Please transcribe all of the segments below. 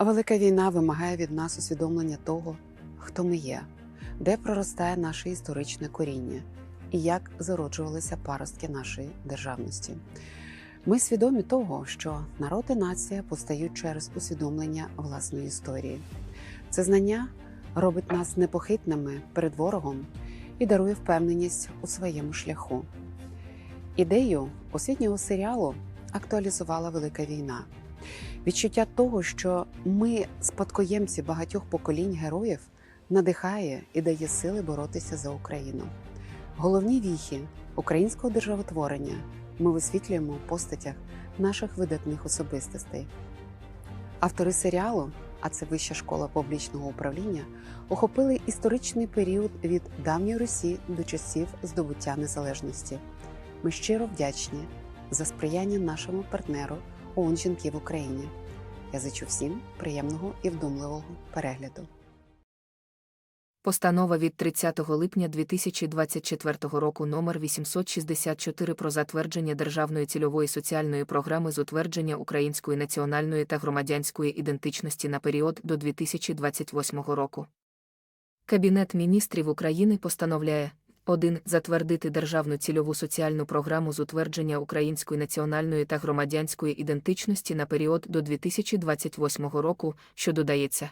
Велика війна вимагає від нас усвідомлення того, хто ми є, де проростає наше історичне коріння і як зароджувалися паростки нашої державності. Ми свідомі того, що народ і нація постають через усвідомлення власної історії. Це знання робить нас непохитними перед ворогом і дарує впевненість у своєму шляху. Ідею освітнього серіалу актуалізувала велика війна. Відчуття того, що ми спадкоємці багатьох поколінь героїв, надихає і дає сили боротися за Україну. Головні віхи українського державотворення ми висвітлюємо в постатях наших видатних особистостей. Автори серіалу, а це Вища школа публічного управління, охопили історичний період від давньої Русі до часів здобуття незалежності. Ми щиро вдячні за сприяння нашому партнеру ООН жінки в Україні. Я зичу всім приємного і вдумливого перегляду. Постанова від 30 липня 2024 року номер 864 про затвердження Державної цільової соціальної програми з утвердження української національної та громадянської ідентичності на період до 2028 року. Кабінет міністрів України постановляє 1. Затвердити Державну цільову соціальну програму з утвердження української національної та громадянської ідентичності на період до 2028 року, що додається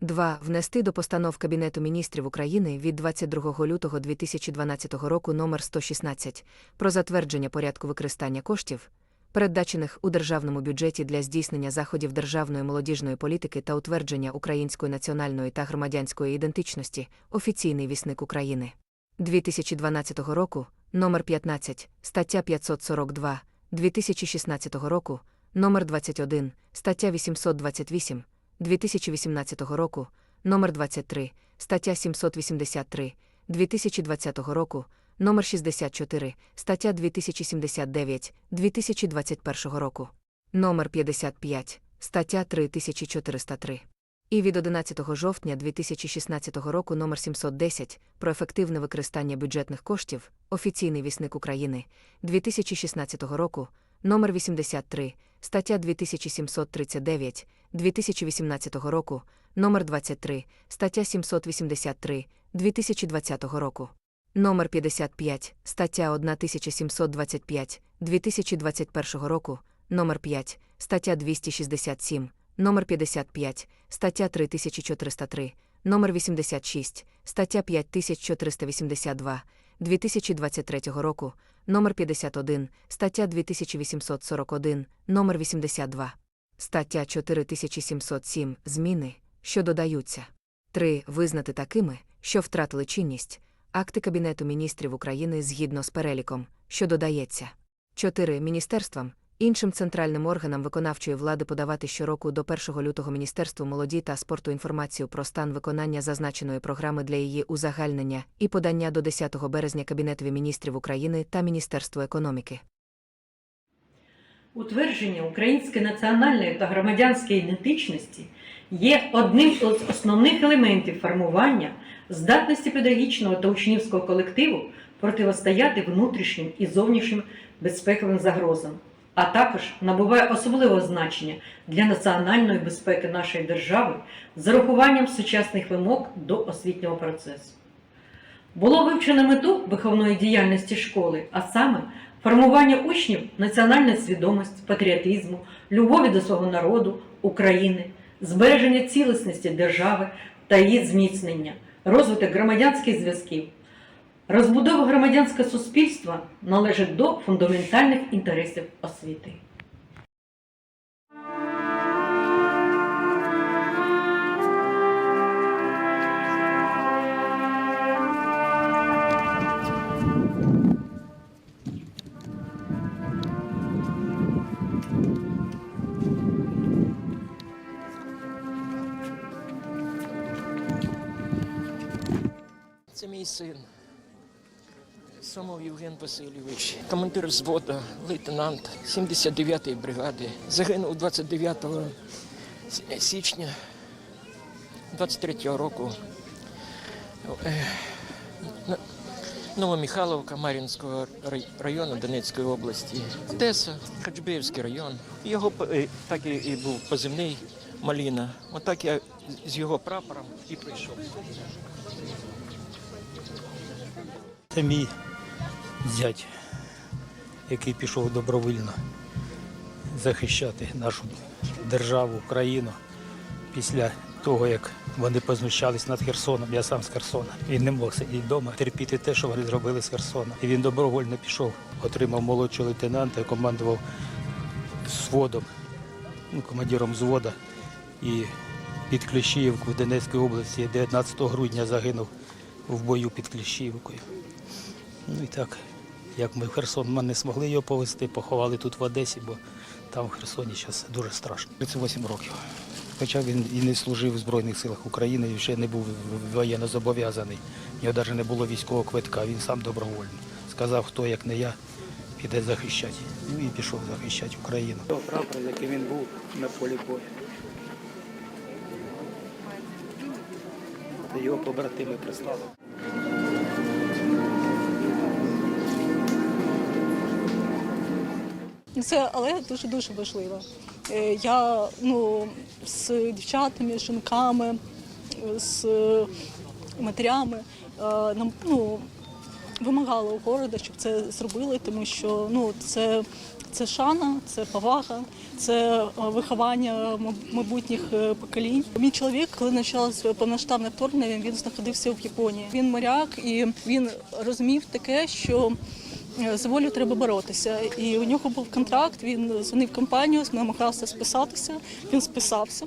2. Внести до постанов Кабінету міністрів України від 22 лютого 2012 року номер 116 про затвердження порядку використання коштів, передбачених у державному бюджеті для здійснення заходів державної молодіжної політики та утвердження української національної та громадянської ідентичності, офіційний вісник України. 2012 року, номер 15, стаття 542, 2016 року, номер 21, стаття 828, 2018 року, номер 23, стаття 783, 2020 року, номер 64, стаття 2079, 2021 року, номер 55, стаття 3403. І від 11 жовтня 2016 року номер 710 про ефективне використання бюджетних коштів, офіційний вісник України, 2016 року, номер 83, стаття 2739, 2018 року, номер 23, стаття 783, 2020 року. Номер 55, стаття 1725, 2021 року, номер 5, стаття 267, номер 55, стаття 3403, номер 86, стаття 5482, 2023 року, номер 51, стаття 2841, номер 82, стаття 4707 зміни, що додаються. 3. Визнати такими, що втратили чинність, акти Кабінету міністрів України згідно з переліком, що додається. 4. Міністерствам, іншим центральним органам виконавчої влади подавати щороку до 1 лютого Міністерству молоді та спорту інформацію про стан виконання зазначеної програми для її узагальнення і подання до 10 березня Кабінетові міністрів України та Міністерству економіки. Утвердження української національної та громадянської ідентичності є одним із основних елементів формування здатності педагогічного та учнівського колективу противостояти внутрішнім і зовнішнім безпековим загрозам, а також набуває особливого значення для національної безпеки нашої держави з урахуванням сучасних вимог до освітнього процесу. Було вивчено мету виховної діяльності школи, а саме формування учнів національної свідомості, патріотизму, любові до свого народу, України, збереження цілісності держави та її зміцнення, розвиток громадянських зв'язків. Розбудова громадянського суспільства належить до фундаментальних інтересів освіти. Сомов Євген Васильович, командир взводу, лейтенант 79-ї бригади. Загинув 29 січня 23-го року. Е, Новомихайловка Мар'їнського району Донецької області. Одеса, Хаджбеївський район. Його е, так і був позивний Маліна. Отак я з його прапором і прийшов. Це мій зять, який пішов добровільно захищати нашу державу, країну після того, як вони познущались над Херсоном. Я сам з Херсона. Він не мог сидіти вдома, терпіти те, що вони зробили з Херсона. І він добровольно пішов, отримав молодшого лейтенанта командував сводом, ну, командиром взвода. І під Кліщіївку в Донецькій області 19 грудня загинув в бою під Кліщіївкою. Ну і так, як ми в Херсон ми не змогли його повезти, поховали тут в Одесі, бо там в Херсоні зараз дуже страшно. 38 років. Хоча він і не служив в Збройних силах України, і ще не був воєнно зобов'язаний. У нього навіть не було військового квитка, він сам добровольно. Сказав, хто як не я, піде захищати. Ну і пішов захищати Україну. Прапор, який він був на полі бою. Його побратими прислали. Це але дуже дуже важливо. Е, Я ну, з дівчатами, жінками, з матерями е, ну, вимагала у города, щоб це зробили, тому що ну, це, це шана, це повага, це е, виховання майбутніх поколінь. Мій чоловік, коли почалося повноштабне вторгнення, він знаходився в Японії. Він моряк і він розумів таке, що Е, за волю треба боротися. І у нього був контракт. Він дзвонив компанію, намагався списатися. Він списався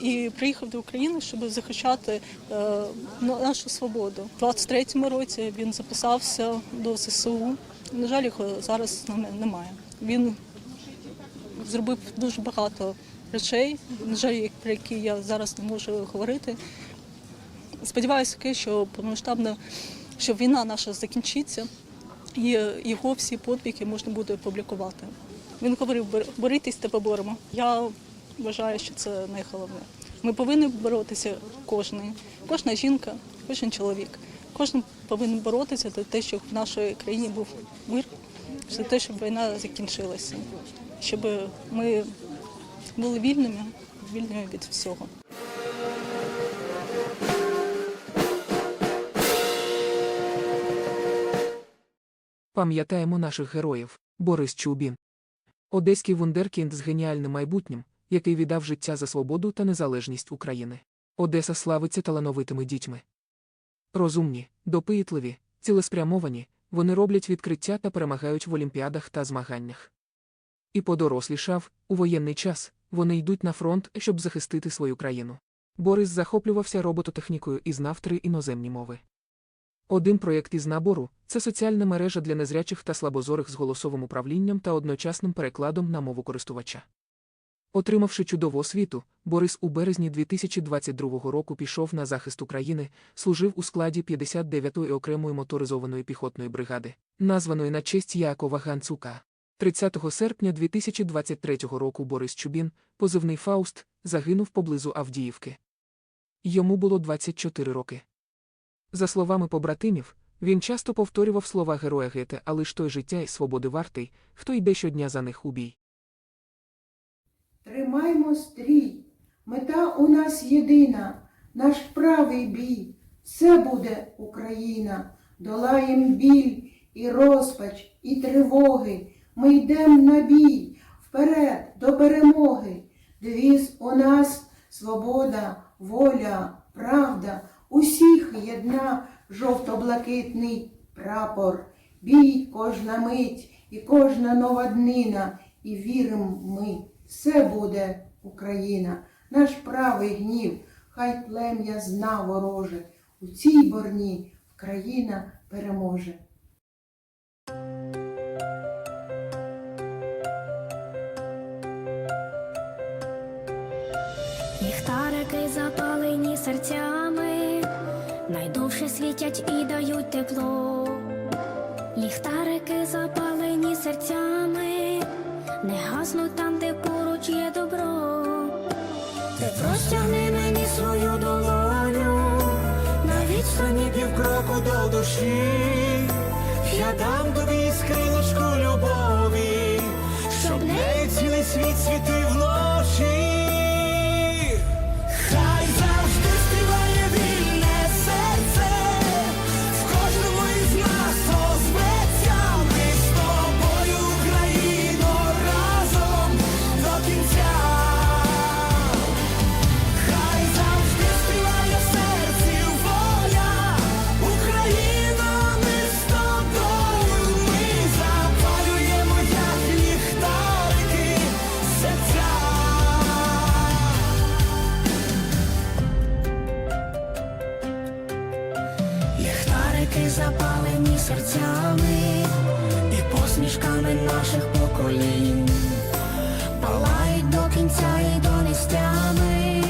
і приїхав до України, щоб захищати е, нашу свободу. У 23-му році він записався до ЗСУ. На жаль, його зараз з нами немає. Він зробив дуже багато речей, на жаль, про які я зараз не можу говорити. Сподіваюся, що повномасштабно, що війна наша закінчиться, і його всі подвиги можна буде публікувати. Він говорив, «Бор- борітесь та поборемо. Я вважаю, що це найголовне. Ми повинні боротися кожен, кожна жінка, кожен чоловік. Кожен повинен боротися за те, щоб в нашій країні був мир, за те, щоб війна закінчилася, щоб ми були вільними, вільними від всього. Пам'ятаємо наших героїв Борис Чубін. Одеський вундеркінд з геніальним майбутнім, який віддав життя за свободу та незалежність України. Одеса славиться талановитими дітьми. Розумні, допитливі, цілеспрямовані, вони роблять відкриття та перемагають в олімпіадах та змаганнях. І подорослішав, у воєнний час, вони йдуть на фронт, щоб захистити свою країну. Борис захоплювався робототехнікою і знав три іноземні мови. Один проєкт із набору це соціальна мережа для незрячих та слабозорих з голосовим управлінням та одночасним перекладом на мову користувача. Отримавши чудову освіту, Борис у березні 2022 року пішов на захист України, служив у складі 59-ї окремої моторизованої піхотної бригади, названої на честь Якова Ганцука. 30 серпня 2023 року Борис Чубін, позивний Фауст, загинув поблизу Авдіївки. Йому було 24 роки. За словами побратимів, він часто повторював слова героя Гете, але ж той життя і свободи вартий, хто йде щодня за них у бій. Тримаймо стрій, мета у нас єдина, наш правий бій, все буде Україна, долаєм біль і розпач, і тривоги. Ми йдем на бій, вперед до перемоги. Девіз у нас свобода, воля, правда, усіх єдна жовто-блакитний прапор. Бій кожна мить і кожна нова днина, і віримо ми, все буде Україна, наш правий гнів, хай плем'я зна вороже, у цій борні Україна переможе. Ліхтарики запалені серцями, найдовше світять і дають тепло. Ліхтарики запалені серцями, не гаснуть там, де поруч є добро. Ти простягни мені свою долоню, на відстані півкроку до душі. Я дам тобі скриночку любові, щоб нею цілий світ світив наших поколінь, палають до кінця і до нестями,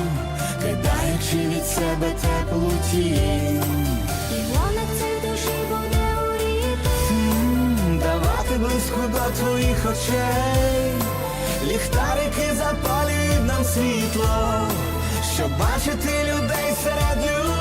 кидаючи від себе теплу тінь. І вона цей душі буде горіти. М, Давати близько до твоїх очей, ліхтарики запалюють нам світло, щоб бачити людей серед людей.